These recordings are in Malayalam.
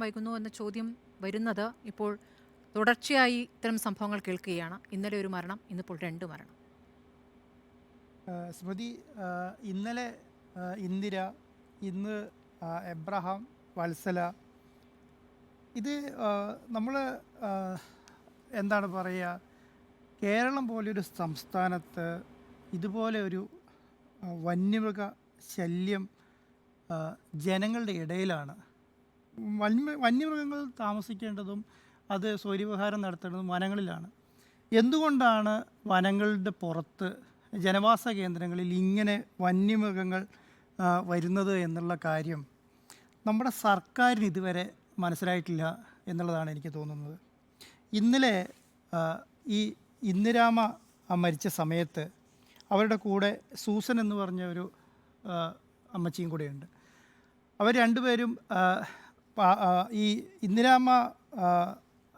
വൈകുന്നു എന്ന ചോദ്യം വരുന്നത് ഇപ്പോൾ തുടർച്ചയായി ഇത്തരം സംഭവങ്ങൾ കേൾക്കുകയാണ്. ഇന്നലെ ഒരു മരണം ഇന്നിപ്പോൾ രണ്ട് മരണം. സ്മൃതി ഇന്നലെ ഇന്ദിര ഇന്ന് എബ്രഹാം വത്സല ഇത് നമ്മൾ എന്താണ് പറയുക കേരളം പോലൊരു സംസ്ഥാനത്ത് ഇതുപോലെ ഒരു വന്യമൃഗ ശല്യം ജനങ്ങളുടെ ഇടയിലാണ്. വന്യ വന്യമൃഗങ്ങൾ താമസിക്കേണ്ടതും അത് സ്വൈര്യവിഹാരം നടത്തേണ്ടതും വനങ്ങളിലാണ്. എന്തുകൊണ്ടാണ് വനങ്ങളുടെ പുറത്ത് ജനവാസ കേന്ദ്രങ്ങളിൽ ഇങ്ങനെ വന്യമൃഗങ്ങൾ വരുന്നത് എന്നുള്ള കാര്യം നമ്മുടെ സർക്കാരിന് ഇതുവരെ മനസ്സിലായിട്ടില്ല എന്നുള്ളതാണ് എനിക്ക് തോന്നുന്നത്. ഇന്നലെ ഈ ഇന്ദിരാമ മരിച്ച സമയത്ത് അവരുടെ കൂടെ സൂസൻ എന്ന് പറഞ്ഞ ഒരു അമ്മച്ചിയും കൂടെയുണ്ട്. അവർ രണ്ടുപേരും ഈ ഇന്ദിരാമ്മ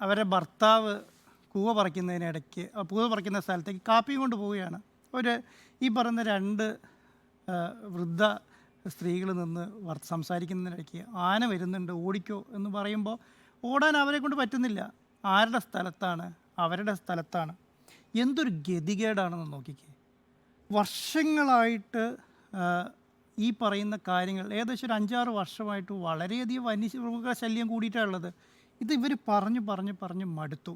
അവരെ ഭർത്താവ് കൂവ പറിക്കുന്നതിനിടയ്ക്ക് കൂവ പറിക്കുന്ന സ്ഥലത്തേക്ക് കാപ്പി കൊണ്ട് പോവുകയാണ്. ഒരു ഈ പറയുന്ന രണ്ട് വൃദ്ധ സ്ത്രീകൾ നിന്ന് സംസാരിക്കുന്നതിനിടയ്ക്ക് ആന വരുന്നുണ്ട് ഓടിക്കോ എന്ന് പറയുമ്പോൾ ഓടാൻ അവരെ കൊണ്ട് പറ്റുന്നില്ല. ആരുടെ സ്ഥലത്താണ്? അവരുടെ സ്ഥലത്താണ്. എന്തൊരു ഗതികേടാണെന്ന് നോക്കിക്കേ. വർഷങ്ങളായിട്ട് ഈ പറയുന്ന കാര്യങ്ങൾ ഏകദേശം ഒരു അഞ്ചാറ് വർഷമായിട്ട് വളരെയധികം വന്യമൃഗ ശല്യം കൂടിയിട്ടുള്ളത് ഇത് ഇവർ പറഞ്ഞു പറഞ്ഞു പറഞ്ഞു മടുത്തു.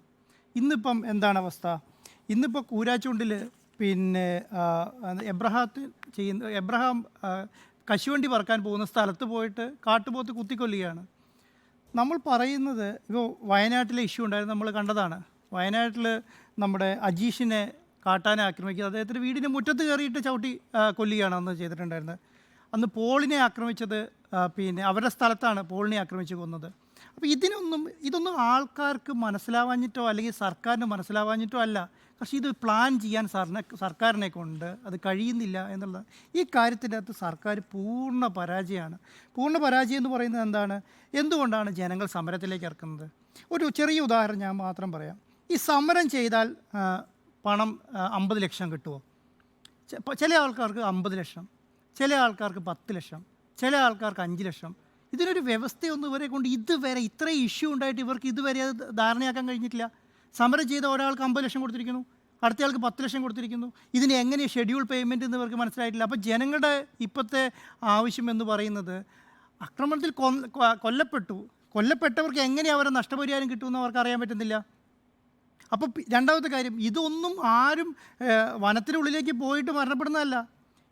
ഇന്നിപ്പം എന്താണ് അവസ്ഥ? ഇന്നിപ്പോൾ കൂരാച്ചുണ്ടിൽ പിന്നെ എബ്രഹാത്തിൽ എബ്രഹാത്ത് ചെയ്യുന്ന എബ്രഹാം കശുവണ്ടി പറക്കാൻ പോകുന്ന സ്ഥലത്ത് പോയിട്ട് കാട്ടുപോത്ത് കുത്തിക്കൊല്ലുകയാണ്. നമ്മൾ പറയുന്നത് ഇപ്പോൾ വയനാട്ടിലെ ഇഷ്യൂ ഉണ്ടായിരുന്നു നമ്മൾ കണ്ടതാണ്. വയനാട്ടിൽ നമ്മുടെ അജീഷിനെ കാട്ടാനെ ആക്രമിക്കുക അദ്ദേഹത്തിന്റെ വീടിന്റെ മുറ്റത്ത് കയറിയിട്ട് ചവിട്ടി കൊല്ലുകയാണ് അന്ന് ചെയ്തിട്ടുണ്ടായിരുന്നത്. അന്ന് പോളിനെ ആക്രമിച്ചത് പിന്നെ അവരുടെ സ്ഥലത്താണ് പോളിനെ ആക്രമിച്ച് കൊന്നത്. അപ്പോൾ ഇതിനൊന്നും ഇതൊന്നും ആൾക്കാർക്ക് മനസ്സിലാവാഞ്ഞിട്ടോ അല്ലെങ്കിൽ സർക്കാരിന് മനസ്സിലാവാഞ്ഞിട്ടോ അല്ല. പക്ഷേ ഇത് പ്ലാൻ ചെയ്യാൻ സാറിനെ സർക്കാരിനെ കൊണ്ട് അത് കഴിയുന്നില്ല എന്നുള്ളത് ഈ കാര്യത്തിന്റെ അകത്ത് സർക്കാർ പൂർണ പരാജയമാണ്. പൂർണ പരാജയം എന്ന് പറയുന്നത് എന്താണ്? എന്തുകൊണ്ടാണ് ജനങ്ങൾ സമരത്തിലേക്ക് ഇറക്കുന്നത്? ഒരു ചെറിയ ഉദാഹരണം ഞാൻ മാത്രം പറയാം. ഈ സമരം ചെയ്താൽ പണം അമ്പത് ലക്ഷം കിട്ടുമോ ചില ആൾക്കാർക്ക് അമ്പത് ലക്ഷം. ചില ആൾക്കാർക്ക് പത്ത് ലക്ഷം ചില ആൾക്കാർക്ക് അഞ്ച് ലക്ഷം. ഇതിനൊരു വ്യവസ്ഥയൊന്നും ഇവരെ കൊണ്ട് ഇതുവരെ ഇത്രയും ഇഷ്യൂ ഉണ്ടായിട്ട് ഇവർക്ക് ഇതുവരെ അത് ധാരണയാക്കാൻ കഴിഞ്ഞിട്ടില്ല. സമരം ചെയ്ത ഒരാൾക്ക് അമ്പത് ലക്ഷം കൊടുത്തിരിക്കുന്നു അടുത്തയാൾക്ക് പത്ത് ലക്ഷം കൊടുത്തിരിക്കുന്നു. ഇതിന് എങ്ങനെ ഷെഡ്യൂൾ പേയ്മെന്റ് എന്ന് ഇവർക്ക് മനസ്സിലായിട്ടില്ല. അപ്പോൾ ജനങ്ങളുടെ ഇപ്പോഴത്തെ ആവശ്യം എന്ന് പറയുന്നത് ആക്രമണത്തിൽ കൊല്ലപ്പെട്ടു. കൊല്ലപ്പെട്ടവർക്ക് എങ്ങനെ അവരെ നഷ്ടപരിഹാരം കിട്ടുമെന്ന് അവർക്ക് അറിയാൻ പറ്റുന്നില്ല. അപ്പോൾ രണ്ടാമത്തെ കാര്യം ഇതൊന്നും ആരും വനത്തിനുള്ളിലേക്ക് പോയിട്ട് മരണപ്പെടുന്നതല്ല.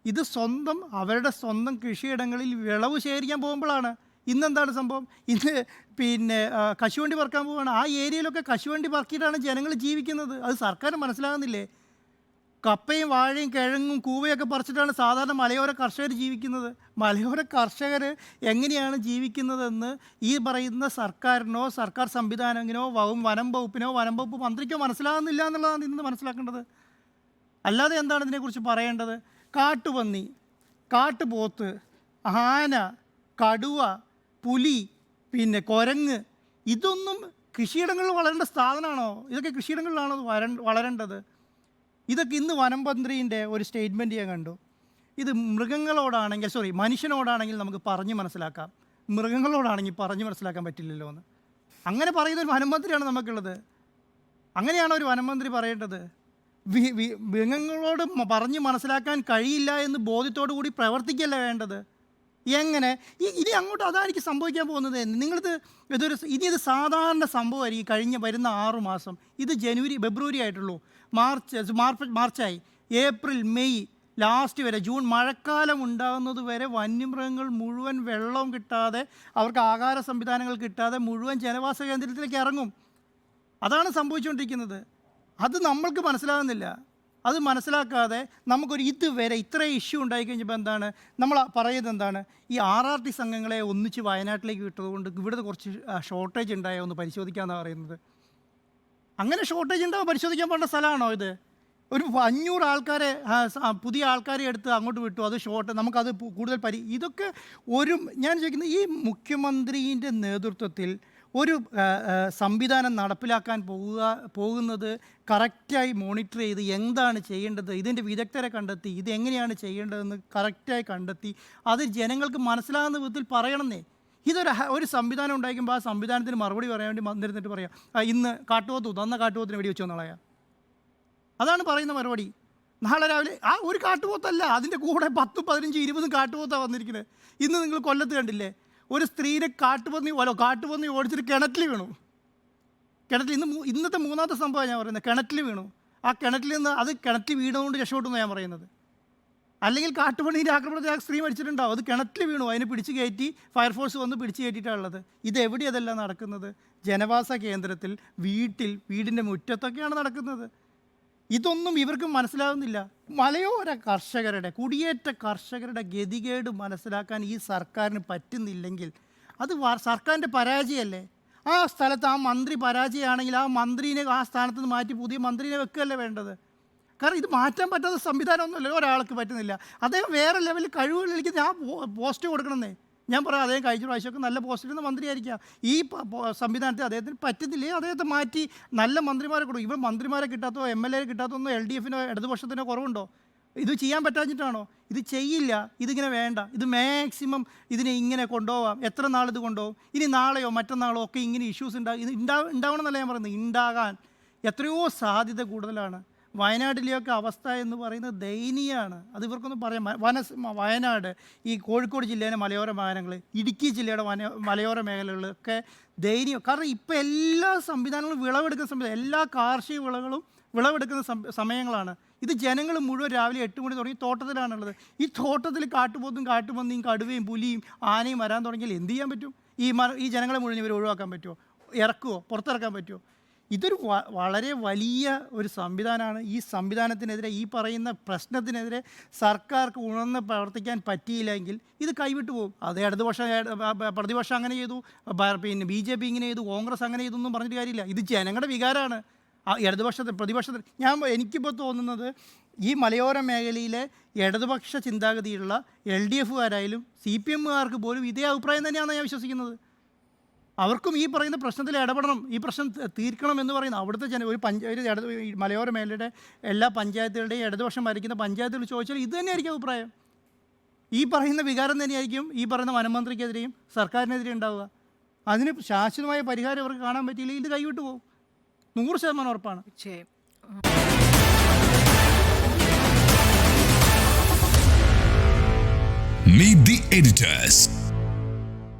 ഇത് സ്വന്തം അവരുടെ സ്വന്തം കൃഷിയിടങ്ങളിൽ വിളവ് ശേഖരിക്കാൻ പോകുമ്പോഴാണ്. ഇന്നെന്താണ് സംഭവം? ഇന്ന് പിന്നെ കശുവണ്ടി പറക്കാൻ പോവുകയാണ്. ആ ഏരിയയിലൊക്കെ കശുവണ്ടി പറക്കിയിട്ടാണ് ജനങ്ങൾ ജീവിക്കുന്നത്. അത് സർക്കാർ മനസ്സിലാകുന്നില്ലേ? കപ്പയും വാഴയും കിഴങ്ങും കൂവയൊക്കെ പറിച്ചിട്ടാണ് സാധാരണ മലയോര കർഷകർ ജീവിക്കുന്നത്. മലയോര കർഷകർ എങ്ങനെയാണ് ജീവിക്കുന്നതെന്ന് ഈ പറയുന്ന സർക്കാരിനോ സർക്കാർ സംവിധാനത്തിനോ വകും വനം വകുപ്പിനോ വനം വകുപ്പ് മന്ത്രിക്കോ മനസ്സിലാകുന്നില്ല എന്നുള്ളതാണ് ഇന്ന് മനസ്സിലാക്കേണ്ടത്. അല്ലാതെ എന്താണ് ഇതിനെക്കുറിച്ച് പറയേണ്ടത്? കാട്ടുപന്നി കാട്ടുപോത്ത് ആന കടുവ പുലി പിന്നെ കുരങ്ങ്. ഇതൊന്നും കൃഷിയിടങ്ങളിൽ വളരേണ്ട സാധനമാണോ? ഇതൊക്കെ കൃഷിയിടങ്ങളിലാണോ വര വളരേണ്ടത്? ഇതൊക്കെ ഇന്ന് വനം മന്ത്രിന്റെ ഒരു സ്റ്റേറ്റ്മെന്റ് ഞാൻ കണ്ടു. ഇത് മൃഗങ്ങളോടാണെങ്കിൽ സോറി മനുഷ്യനോടാണെങ്കിൽ നമുക്ക് പറഞ്ഞ് മനസ്സിലാക്കാം. മൃഗങ്ങളോടാണെങ്കിൽ പറഞ്ഞ് മനസ്സിലാക്കാൻ പറ്റില്ലല്ലോ എന്ന്. അങ്ങനെ പറയുന്ന ഒരു വനം മന്ത്രിയാണ് നമുക്കുള്ളത്. അങ്ങനെയാണോ ഒരു വനമന്ത്രി പറയേണ്ടത്. മൃഗങ്ങളോട് പറഞ്ഞ് മനസ്സിലാക്കാൻ കഴിയില്ല എന്ന് ബോധ്യത്തോടു കൂടി പ്രവർത്തിക്കല്ല വേണ്ടത്? എങ്ങനെ? ഈ- ഇനി അങ്ങോട്ട് അതാണ് എനിക്ക് സംഭവിക്കാൻ പോകുന്നത് നിങ്ങളിത് ഇതൊരു ഇനി ഇത് സാധാരണ സംഭവമായിരിക്കും കഴിഞ്ഞ വരുന്ന ആറു മാസം. ഇത് ജനുവരി ഫെബ്രുവരി ആയിട്ടുള്ളൂ. മാർച്ച് മാർച്ച് മാർച്ചായി. ഏപ്രിൽ മെയ് ലാസ്റ്റ് വരെ ജൂൺ മഴക്കാലം ഉണ്ടാകുന്നത് വരെ വന്യമൃഗങ്ങൾ മുഴുവൻ വെള്ളവും കിട്ടാതെ അവർക്ക് ആഹാര സംവിധാനങ്ങൾ കിട്ടാതെ മുഴുവൻ ജനവാസ കേന്ദ്രത്തിലേക്ക് ഇറങ്ങും. അതാണ് സംഭവിച്ചുകൊണ്ടിരിക്കുന്നത്. അത് നമ്മൾക്ക് മനസ്സിലാകുന്നില്ല. അത് മനസ്സിലാക്കാതെ നമുക്കൊരു ഇതുവരെ ഇത്രയും ഇഷ്യൂ ഉണ്ടായി കഴിഞ്ഞപ്പോൾ എന്താണ്? നമ്മൾ പറയുന്നത് എന്താണ്? ഈ ആർ ആർ ടി സംഘങ്ങളെ ഒന്നിച്ച് വയനാട്ടിലേക്ക് വിട്ടതുകൊണ്ട് ഇവിടുത്തെ കുറച്ച് ഷോർട്ടേജ് ഉണ്ടായോ ഒന്ന് പരിശോധിക്കാമെന്നാണ് പറയുന്നത്. അങ്ങനെ ഷോർട്ടേജ് ഉണ്ടാവും പരിശോധിക്കാൻ പോകേണ്ട സ്ഥലമാണോ ഇത്? ഒരു അഞ്ഞൂറ് ആൾക്കാരെ പുതിയ ആൾക്കാരെ എടുത്ത് അങ്ങോട്ട് വിട്ടു. അത് ഷോർട്ട് നമുക്കത് കൂടുതൽ പരി ഇതൊക്കെ ഒരു ഞാൻ ചോദിക്കുന്നത് ഈ മുഖ്യമന്ത്രിന്റെ നേതൃത്വത്തിൽ ഒരു സംവിധാനം നടപ്പിലാക്കാൻ പോവുക പോകുന്നത് കറക്റ്റായി മോണിറ്റർ ചെയ്ത് എന്താണ് ചെയ്യേണ്ടത് ഇതിന്റെ വിദഗ്ധരെ കണ്ടെത്തി ഇത് എങ്ങനെയാണ് ചെയ്യേണ്ടതെന്ന് കറക്റ്റായി കണ്ടെത്തി അത് ജനങ്ങൾക്ക് മനസ്സിലാകുന്ന വിധത്തിൽ പറയണമെന്നേ. ഇതൊരു ഒരു സംവിധാനം ഉണ്ടായിരിക്കുമ്പോൾ ആ സംവിധാനത്തിന് മറുപടി പറയാൻ വേണ്ടി വന്നിരുന്നിട്ട് പറയാം "ആ, ഇന്ന് കാട്ടുപോത്ത് തന്ന കാട്ടുപോത്തിന് വെടി വെച്ചു എന്നുള്ളയാ അതാണ് പറയുന്ന മറുപടി. നാളെ രാവിലെ ആ ഒരു കാട്ടുപോത്തല്ല അതിന്റെ കൂടെ പത്തും പതിനഞ്ചും ഇരുപതും കാട്ടുപോത്താണ് വന്നിരിക്കുന്നത്. ഇന്ന് നിങ്ങൾ കൊല്ലത്ത് കണ്ടില്ലേ? ഒരു സ്ത്രീനെ കാട്ടുപന്നി ഓലോ കാട്ടുപന്നി ഓടിച്ചിട്ട് കിണറ്റിൽ വീണു. കിണറ്റിൽ ഇന്ന് ഇന്നത്തെ മൂന്നാമത്തെ സംഭവം ഞാൻ പറയുന്നത് കിണറ്റിൽ വീണു. ആ കിണറ്റിൽ നിന്ന് അത് കിണറ്റിൽ വീണതുകൊണ്ട് രക്ഷപ്പെട്ടു ഞാൻ പറയുന്നത്. അല്ലെങ്കിൽ കാട്ടുപണീന്റെ ആക്രമണത്തിൽ ആ സ്ത്രീ മരിച്ചിട്ടുണ്ടാവും. അത് കിണറ്റിൽ വീണു. അതിനെ പിടിച്ച് കയറ്റി ഫയർഫോഴ്സ് വന്ന് പിടിച്ച് കയറ്റിയിട്ടാണുള്ളത് ഇത് എവിടെ നടക്കുന്നത്? ജനവാസ കേന്ദ്രത്തിൽ വീട്ടിൽ വീടിന്റെ മുറ്റത്തൊക്കെയാണ് നടക്കുന്നത്. ഇതൊന്നും ഇവർക്ക് മനസ്സിലാകുന്നില്ല മലയോര കർഷകരുടെ കുടിയേറ്റ കർഷകരുടെ ഗതികേട് മനസ്സിലാക്കാൻ ഈ സർക്കാരിന് പറ്റുന്നില്ലെങ്കിൽ അത് സർക്കാരിന്റെ പരാജയമല്ലേ? ആ സ്ഥലത്ത് ആ മന്ത്രി പരാജയമാണെങ്കിൽ ആ മന്ത്രിനെ ആ സ്ഥാനത്ത് നിന്ന് മാറ്റി പുതിയ മന്ത്രിനെ വെക്കുകയല്ലേ വേണ്ടത്? കാരണം ഇത് മാറ്റാൻ പറ്റാത്ത സംവിധാനമൊന്നുമല്ല? ഒരാൾക്ക് പറ്റുന്നില്ല. അദ്ദേഹം വേറെ ലെവലിൽ കഴിവുകളിലേക്ക് ഞാൻ പോസ്റ്റ് കൊടുക്കണമെന്നേ. ഞാൻ പറയാം അദ്ദേഹം കഴിഞ്ഞ പ്രാവശ്യമൊക്കെ നല്ല പോസ്റ്റിൽ നിന്ന് മന്ത്രിയായിരിക്കാം. ഈ സംവിധാനത്തിൽ അദ്ദേഹത്തിന് പറ്റുന്നില്ലേ? അദ്ദേഹത്തെ മാറ്റി നല്ല മന്ത്രിമാരെ കൊടുക്കും. ഇവിടെ മന്ത്രിമാരെ കിട്ടാത്തോ എം എൽ എ കിട്ടാത്തോ എൽ ഡി എഫിനോ ഇടതുപക്ഷത്തിനോ കുറവുണ്ടോ? ഇത് ചെയ്യാൻ പറ്റാഞ്ഞിട്ടാണോ? ഇത് ചെയ്യില്ല. ഇതിങ്ങനെ വേണ്ട. ഇത് മാക്സിമം ഇതിനെ ഇങ്ങനെ കൊണ്ടുപോകാം എത്ര നാൾ ഇത് കൊണ്ടുപോകും? ഇനി നാളെയോ മറ്റന്നാളോ ഒക്കെ ഇങ്ങനെ ഇഷ്യൂസ് ഉണ്ടാകും ഇത് ഉണ്ടാ ഉണ്ടാവണം എന്നല്ല ഞാൻ പറയുന്നത്. ഉണ്ടാകാൻ എത്രയോ സാധ്യത കൂടുതലാണ്. വയനാട്ടിലെയൊക്കെ അവസ്ഥ എന്ന് പറയുന്നത് ദയനീയമാണ് അത് ഇവർക്കൊന്നും പറയാം. വന വയനാട് ഈ കോഴിക്കോട് ജില്ലയിലെ മലയോര മേഖലകൾ ഇടുക്കി ജില്ലയുടെ വന മലയോര മേഖലകളിലൊക്കെ ദയനീയം. കാരണം ഇപ്പോൾ എല്ലാ സംവിധാനങ്ങളും വിളവെടുക്കുന്ന സംവിധാനം എല്ലാ കാർഷിക വിളകളും വിളവെടുക്കുന്ന സമയങ്ങളാണ്. ഇത് ജനങ്ങൾ മുഴുവൻ രാവിലെ എട്ട് മണി തുടങ്ങി തോട്ടത്തിലാണുള്ളത്. ഈ തോട്ടത്തിൽ കാട്ടുപോത്തും കാട്ടുപന്നിയും കടുവയും പുലിയും ആനയും വരാൻ തുടങ്ങിയാൽ എന്ത് ചെയ്യാൻ പറ്റും? ഈ ഈ ജനങ്ങളെ മുഴുവൻ ഇവർ ഒഴിവാക്കാൻ പറ്റുമോ ഇറക്കുമോ പുറത്തിറക്കാൻ പറ്റുമോ ഇതൊരു വളരെ വലിയ ഒരു സംവിധാനമാണ്. ഈ സംവിധാനത്തിനെതിരെ ഈ പറയുന്ന പ്രശ്നത്തിനെതിരെ സർക്കാർക്ക് ഉണർന്ന് പ്രവർത്തിക്കാൻ പറ്റിയില്ലെങ്കിൽ ഇത് കൈവിട്ടു പോകും. അത് ഇടതുപക്ഷം പ്രതിപക്ഷം അങ്ങനെ ചെയ്തു. പിന്നെ ബി ജെ പി ഇങ്ങനെ ചെയ്തു. കോൺഗ്രസ് അങ്ങനെ ചെയ്തു ഒന്നും പറഞ്ഞിട്ട് കാര്യമില്ല. ഇത് ജനങ്ങളുടെ വികാരമാണ്. ഇടതുപക്ഷത്തിൽ പ്രതിപക്ഷത്തിൽ ഞാൻ എനിക്കിപ്പോൾ തോന്നുന്നത് ഈ മലയോര മേഖലയിലെ ഇടതുപക്ഷ ചിന്താഗതിയുള്ള എൽ ഡി എഫുകാരായാലും സി പി എമ്മുകാർക്ക് പോലും ഇതേ അഭിപ്രായം തന്നെയാണ് ഞാൻ വിശ്വസിക്കുന്നത്. അവർക്കും ഈ പറയുന്ന പ്രശ്നത്തിൽ ഇടപെടണം. ഈ പ്രശ്നം തീർക്കണം എന്ന് പറയുന്ന അവിടുത്തെ ജന ഒരു പഞ്ച ഒരു ഇടത് ഈ മലയോര മേഖലയുടെ എല്ലാ പഞ്ചായത്തുകളുടെയും ഇടതുപക്ഷം ഭരിക്കുന്ന പഞ്ചായത്തുകൾ ചോദിച്ചാൽ ഇത് തന്നെയായിരിക്കും അഭിപ്രായം. ഈ പറയുന്ന വികാരം തന്നെയായിരിക്കും ഈ പറയുന്ന വനമന്ത്രിക്കെതിരെയും സർക്കാരിനെതിരെ ഉണ്ടാവുക. അതിന് ശാശ്വതമായ പരിഹാരം അവർക്ക് കാണാൻ പറ്റിയില്ലെങ്കിൽ ഇത് കൈവിട്ടു പോകും. നൂറ് ശതമാനം ഉറപ്പാണ്. തീർച്ചയായും Meet the editors.